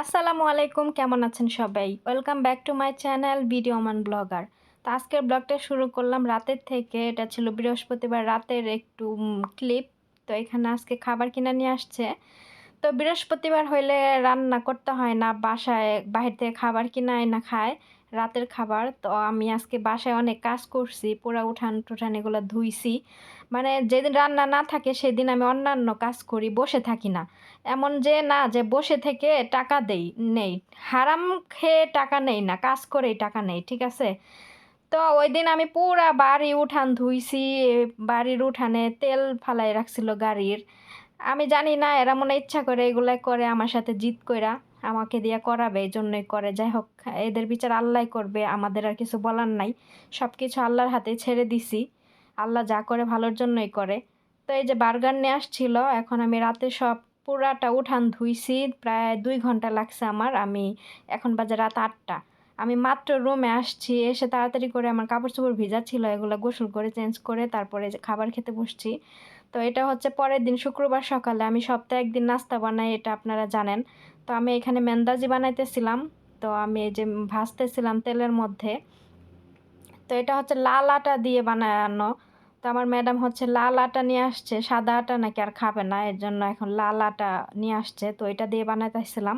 আসসালামু আলাইকুম, কেমন আছেন সবাই? Welcome back to my channel video মান ব্লগার তো আজকের ব্লগটা শুরু করলাম রাতের থেকে। এটা ছিল বৃহস্পতিবার রাতের একটু ক্লিপ তো এখানে আজকে খাবার কিনে নিয়ে আসছে। তো বৃহস্পতিবার হইলে রান্না করতে হয় না, বাসায়, বাহির থেকে খাবার কিনে না খায়। রাতের খাবার। তো আমি আজকে বাসায় অনেক কাজ করছি পুরা উঠান টুঠান এগুলো ধুইছি। মানে যেদিন রান্না না থাকে সেদিন আমি অন্যান্য কাজ করি, বসে থাকি না। এমন যে না, যে বসে থেকে টাকা দেই, নেই। হারাম খেয়ে টাকা নেই না, কাজ করেই টাকা নেই, ঠিক আছে? তো ওই দিন আমি পুরা বাড়ি উঠান ধুইছি বাড়ির উঠানে তেল ফালাই রাখছিল গাড়ির। আমি জানি না, এরা মনে ইচ্ছা করে এগুলাই করে আমার সাথে জিত কইরা। আমাকে দিয়ে করাবে এই জন্যই করে। যাই হোক, এদের বিচার আল্লাহ করবে, আমাদের আর কিছু বলার নাই। সব কিছু আল্লাহর হাতে ছেড়ে দিছি। আল্লাহ যা করে ভালোর জন্যই করে। তো এই যে বার্গার নিয়ে আসছিল, এখন আমি রাতে সব পুরাটা উঠান ধুইছি, প্রায় দুই ঘণ্টা লাগছে আমার। আমি এখন বাজে রাত আটটা। আমি মাত্র রুমে আসছি, এসে তাড়াতাড়ি করে আমার কাপড় চোপড় ভিজা ছিল, এগুলো গোসল করে চেঞ্জ করে তারপরে খাবার খেতে বসছি। তো এটা হচ্ছে পরের দিন, শুক্রবার সকালে আমি সপ্তাহে একদিন নাস্তা বানাই, এটা আপনারা জানেন। তো আমি এখানে মেন্দাজি বানাইতেছিলাম। তো আমি এই যে ভাজতেছিলাম তেলের মধ্যে। তো এটা হচ্ছে লাল আটা দিয়ে বানানো। তো আমার ম্যাডাম হচ্ছে লাল আটা নিয়ে আসছে, সাদা আটা নাকি আর খাবে না, এর জন্য এখন লাল আটা নিয়ে আসছে। তো এটা দিয়ে বানাইতেছিলাম।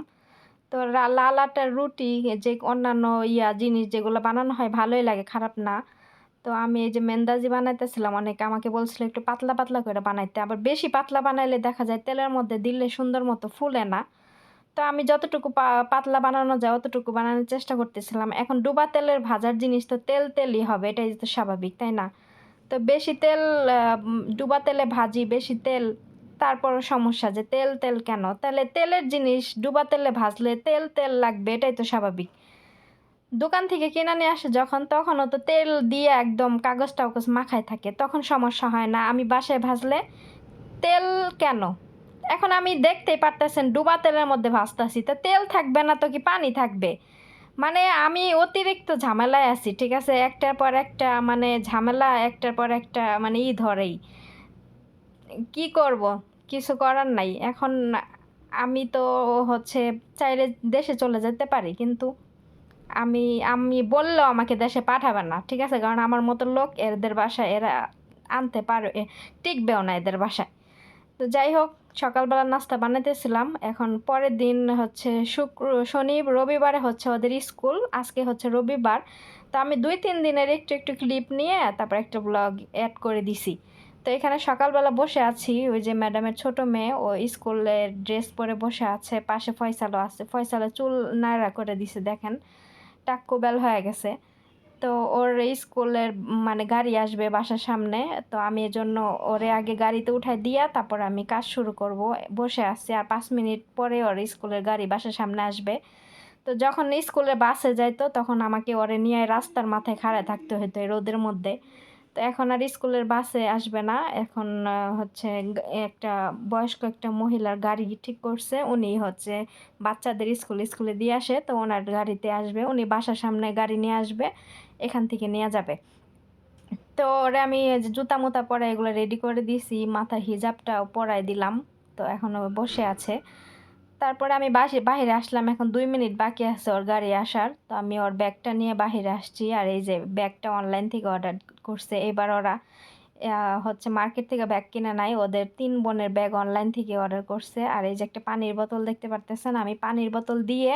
তো লাল আটার রুটি যে অন্যান্য ইয়া জিনিস যেগুলো বানানো হয়, ভালোই লাগে, খারাপ না। তো আমি এই যে মেন্দাজি বানাইতেছিলাম, অনেকে আমাকে বলছিল একটু পাতলা পাতলা করে বানাইতে। আবার বেশি পাতলা বানাইলে দেখা যায় তেলের মধ্যে দিলে সুন্দর মতো ফুলে না। তো আমি যতটুকু পাতলা বানানো যায় অতটুকু বানানোর চেষ্টা করতেছিলাম। এখন ডুবা তেলের ভাজার জিনিস তো তেল তেলই হবে, এটাই তো স্বাভাবিক, তাই না? তো বেশি তেল ডুবা তেলে ভাজি, বেশি তেল তারপর সমস্যা যে তেল তেল কেন? তাহলে তেলের জিনিস, ডুবা তেলে ভাজলে তেল তেল লাগবে, এটাই তো স্বাভাবিক। দোকান থেকে কিনে নিয়ে আসে যখন, তখনও তো তেল দিয়ে একদম কাগজ টাগজ মাখায় থাকে, তখন সমস্যা হয় না। আমি বাসায় ভাজলে তেল কেন? এখন আমি দেখতেই পারতেছেন ডুবা তেলের মধ্যে ভাজতেছি তো তেল থাকবে না তো কি পানি থাকবে? মানে আমি অতিরিক্ত ঝামেলায় আছি, ঠিক আছে? একটার পর একটা মানে ঝামেলা, একটার পর একটা মানে ই ধরেই। কি করব? কিছু করার নাই। এখন আমি তো হচ্ছে চাইলে দেশে চলে যেতে পারি, কিন্তু আমি আমি বললেও আমাকে দেশে পাঠাবে না, ঠিক আছে? কারণ আমার মতো লোক এদের বাসায়, এরা আনতে পারে এ- টিকবেও না এদের বাসায়। তো যাই হোক, সকালবেলা নাস্তা বানাইতেছিলাম। এখন পরের দিন হচ্ছে শুক্র, শনি, রবিবারে হচ্ছে ওদের স্কুল, আজকে হচ্ছে রবিবার। তো আমি দুই, তিন দিনের একটু একটু ক্লিপ নিয়ে তারপর একটা ব্লগ অ্যাড করে দিছি। তো এখানে সকালবেলা বসে আছি, ওই যে ম্যাডামের ছোট মেয়ে, ও স্কুলের ড্রেস পরে বসে আছে, পাশে ফয়সালও আছে। ফয়সালা চুল নাড়া করে দিছে, দেখেন। টাক্কু বেল হয়ে গেছে। তো ওর স্কুলের মানে গাড়ি আসবে বাসার সামনে, তো আমি এজন্য ওরে আগে গাড়িতে উঠাই দিয়া তারপর আমি কাজ শুরু করব, বসে আছি। আর পাঁচ মিনিট পরে ওর স্কুলের গাড়ি বাসার সামনে আসবে। তো যখন স্কুলে বাসে যাইতো, তখন আমাকে ওরে নিয়ে রাস্তার মাথায় খাড়ায় থাকতে হতো এই রোদের মধ্যে। তো এখন আর স্কুলের বাসে আসবে না। এখন হচ্ছে একটা বয়স্ক একটা মহিলার গাড়ি ঠিক করছে। উনি হচ্ছে বাচ্চাদের স্কুল, স্কুলে দিয়ে আসে। তো ওনার গাড়িতে আসবে। উনি বাসার সামনে গাড়ি নিয়ে আসবে। এখান থেকে নেওয়া যাবে। তো ওরে আমি জুতা মুতা পরে এগুলো রেডি করে দিয়েছি, মাথার হিজাবটাও পরাই দিলাম, তো এখন ও বসে আছে। তারপরে আমি বাসে বাহিরে আসলাম, এখন দুই মিনিট বাকি আছে ওর গাড়ি আসার, তো আমি ওর ব্যাগটা নিয়ে বাহিরে আসছি, আর এই যে ব্যাগটা অনলাইন থেকে অর্ডার করছে। এবার ওরা হচ্ছে মার্কেট থেকে ব্যাগ কিনে নাই, ওদের তিন বোনের ব্যাগ অনলাইন থেকে অর্ডার করছে। আর এই যে একটা পানির বোতল দেখতে পারতেছেন, আমি পানির বোতল দিয়ে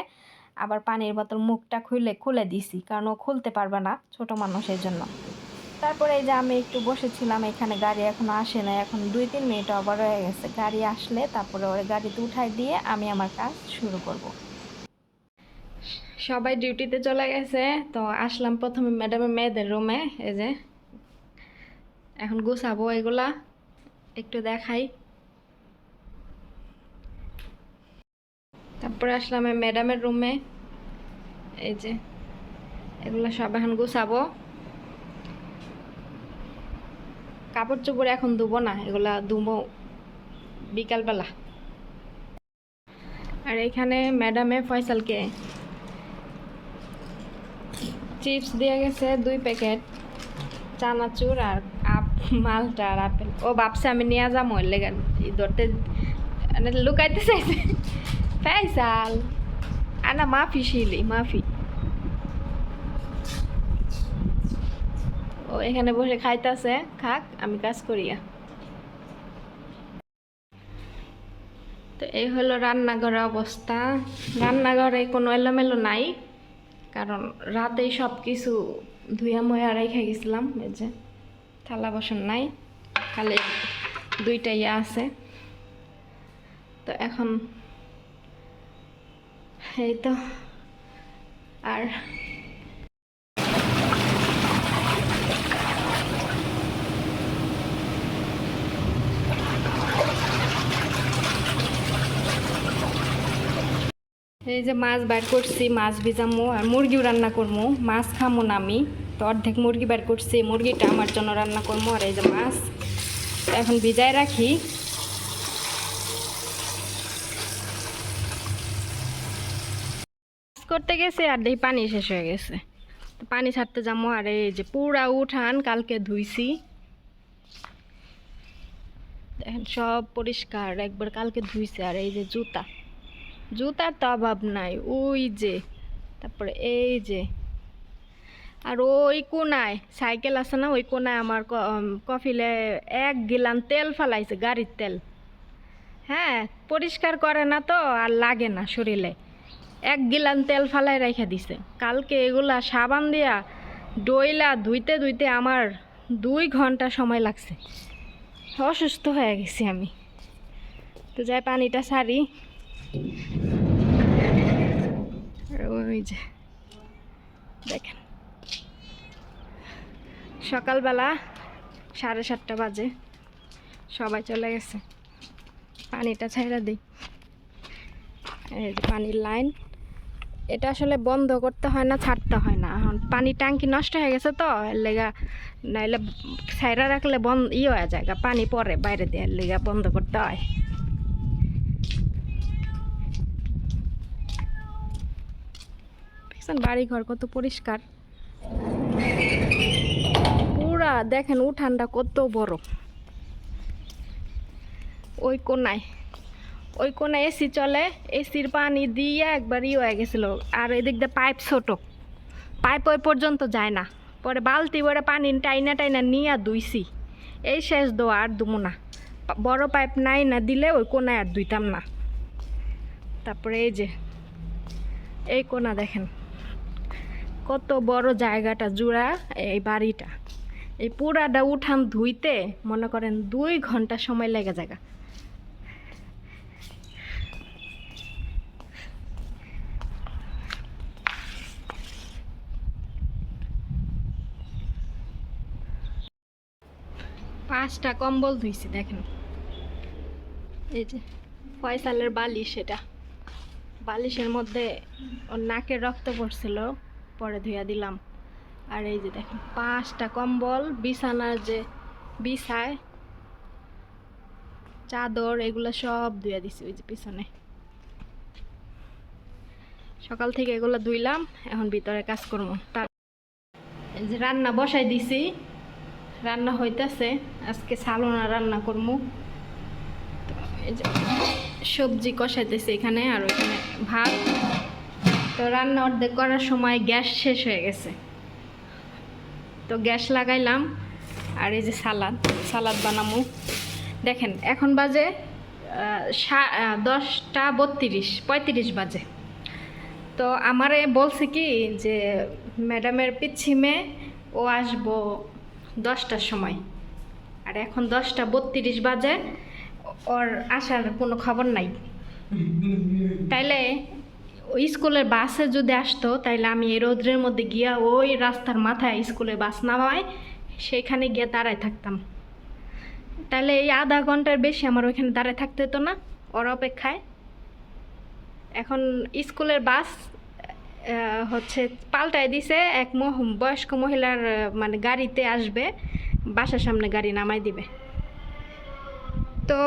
আবার পানির বোতল মুখটা খুলে খুলে দিছি, কারণ ও খুলতে পারবে না ছোট মানুষের জন্য। তারপরে এই যে আমি একটু বসেছিলাম, এখানে গাড়ি এখনও আসে না এখন দুই, তিন মিনিট আবার হয়ে গেছে। গাড়ি আসলে তারপরে ওই গাড়িতে উঠাই দিয়ে আমি আমার কাজ শুরু করব। সবাই ডিউটিতে চলে গেছে, তো আসলাম প্রথমে ম্যাডামের মেয়েদের রুমে এই যে। এখন গুছাবো এগুলা, একটু দেখাই। তারপরে আসলাম ম্যাডামের রুমে এই যে, এগুলো সব এখন গুছাবো। কাপড় চোপড় এখন ধুবো না, এগুলা ধুবো বিকালবেলা। আর এখানে ম্যাডামে ফয়সালকে চিপস দিয়ে গেছে দুই প্যাকেট চানাচুর আর আপ, মালটা আর আপেল। ও বাপসে আমি নিয়ে যাব লেগে ধরতে মানে লুকাইতে চাইছে। ফয়সাল আনা মাফি শিলি মাফি ও এখানে বসে খাইতেছে, খাক, আমি কাজ করিয়া তো এই হলো রান্নাঘরের অবস্থা। রান্নাঘরে কোনো এলোমেলো নাই, কারণ রাতেই সব কিছু ধুয়া ময়া রেখে গেছিলাম, এই যে থালা বাসন নাই, খালি দুইটা ইয়ে আছে। তো এখন এই তো, আর এই যে মাছ বার করছি, মাছ ভিজামো, আর মুরগিও রান্না করব মাছ খামো না আমি, তো অর্ধেক মুরগি বার করছি, মুরগিটা আমার জন্য রান্না করব আর এই যে মাছ এখন ভিজায় রাখি। করতে গেছে আর দেখি পানি শেষ হয়ে গেছে। পানি ছাড়তে যাব আর এই যে পুরা উঠান কালকে ধুইছি। দেখেন, সব পরিষ্কার। একবার কালকে ধুইছে আর এই যে জুতা। জুতার তো অভাব নাই, ওই যে, তারপরে এই যে। আর ওই কোনায়, সাইকেল আছে না, ওই কোনায় আমার কফিলে এক গিলান তেল ফালাইছে, গাড়ির তেল। হ্যাঁ পরিষ্কার করে না তো, আর লাগে না শরীরে। এক গিলান তেল ফালাই রেখে দিছে। কালকে এগুলা সাবান দিয়া ডইলা ধুইতে ধুইতে আমার দুই ঘণ্টা সময় লাগছে। অসুস্থ হয়ে গেছি আমি। তো যাই পানিটা সারি ওই যে, দেখেন। সকালবেলা সাড়ে সাতটা বাজে। সবাই চলে গেছে। পানিটা ছাইড়া দিই। এই পানির লাইন। এটা আসলে বন্ধ করতে হয় না, ছাড়তে হয় না। এখন পানি ট্যাঙ্কি নষ্ট হয়ে গেছে তো, এর লেগা নাইলে সাইরা রাখলে বন্ধ ই হয়ে যায় পানি পরে বাইরে দিয়ে, এর লেগা বন্ধ করতে হয়। বাড়ি ঘর কত পরিষ্কার? পুরা দেখেন উঠানটা কত বড়। ওই কোনায়। ওই কোনায় এসি চলে এসির পানি দিয়ে একবার ই হয়ে গেছিল। আর এদিক দিয়ে পাইপ ছোট। পাইপ ওই পর্যন্ত যায় না। পরে বালতি করে পানি টাইনা টাইনা নিয়ে দুইছি এই শেষ দোয়া, আর দুমো না। বড় পাইপ নাই না দিলে ওই কোনায় আর দুইতাম না। তারপরে এই যে, এই কোনা দেখেন। কত বড় জায়গাটা জুড়া এই বাড়িটা। এই পুরাটা উঠান ধুইতে মনে করেন দুই ঘণ্টা সময় লেগে জায়গা। পাঁচটা কম্বল ধুইছি, দেখেন। এই যে ফয়সালের বালিশ এটা। বালিশের মধ্যে ওর নাকের রক্ত পড়ছিল, পরে ধুইয়া দিলাম। আর এই যে দেখেন, পাঁচটা কম্বল, বিছানার যে বিছায়, চাদর, এগুলো সব ধুইয়া দিছি ওই যে পিছনে। সকাল থেকে এগুলো ধুইলাম, এখন ভিতরে কাজ করব। তার রান্না বসাই দিছি। রান্না হইতাছে, আজকে সালোনা রান্না করব এই যে সবজি কষাইতেছে এখানে আর ওইখানে ভাত। তো রান্না অর্ধেক করার সময় গ্যাস শেষ হয়ে গেছে। তো গ্যাস লাগাইলাম, আর এই যে সালাদ সালাদ বানামু। দেখেন, এখন বাজে দশটা বত্রিশ, পঁয়ত্রিশ বাজে। তো আমারে বলছে কি যে, ম্যাডামের পিচ্ছি মেয়ে, ও আসব দশটার সময়। আর এখন দশটা বত্রিশ বাজে, ওর আসার কোনো খবর নাই। তাইলে ওই স্কুলের বাসে যদি আসতো, তাইলে আমি এই রৌদ্রের মধ্যে গিয়া ওই রাস্তার মাথায় স্কুলের বাস না নামায়, সেইখানে গিয়ে দাঁড়ায় থাকতাম। তাহলে এই আধা ঘণ্টার বেশি আমার ওইখানে দাঁড়ায় থাকতে হতো না, ওর অপেক্ষায়। এখন স্কুলের বাস হচ্ছে পাল্টায় দিছে, এক বয়স্ক মহিলার মানে গাড়িতে আসবে, বাসার সামনে গাড়ি নামাই দিবে। তো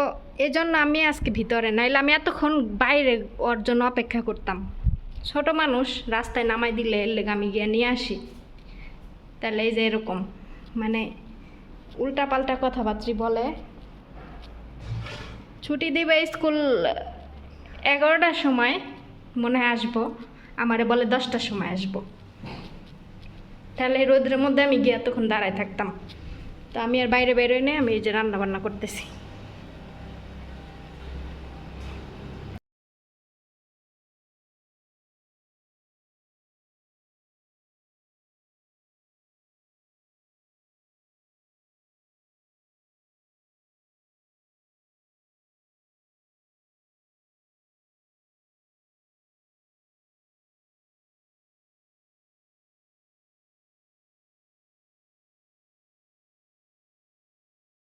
এজন্য আমি আজকে ভিতরে, নাইলে আমি এতক্ষণ বাইরে ওর জন্য অপেক্ষা করতাম। ছোট মানুষ, রাস্তায় নামাই দিলে আমি গিয়ে নিয়ে আসি। তাহলে এই যে এরকম মানে উল্টা পাল্টা কথাবার্তি বলে। ছুটি দিবে স্কুল এগারোটার সময়, মনে হয় আসব। আমারে বলে দশটার সময় আসব। তাহলে রোদ্রের রোদের মধ্যে আমি গিয়ে তখন দাঁড়ায় থাকতাম। তো আমি আর বাইরে বেরোই নেই, আমি এই যে রান্না বান্না করতেছি।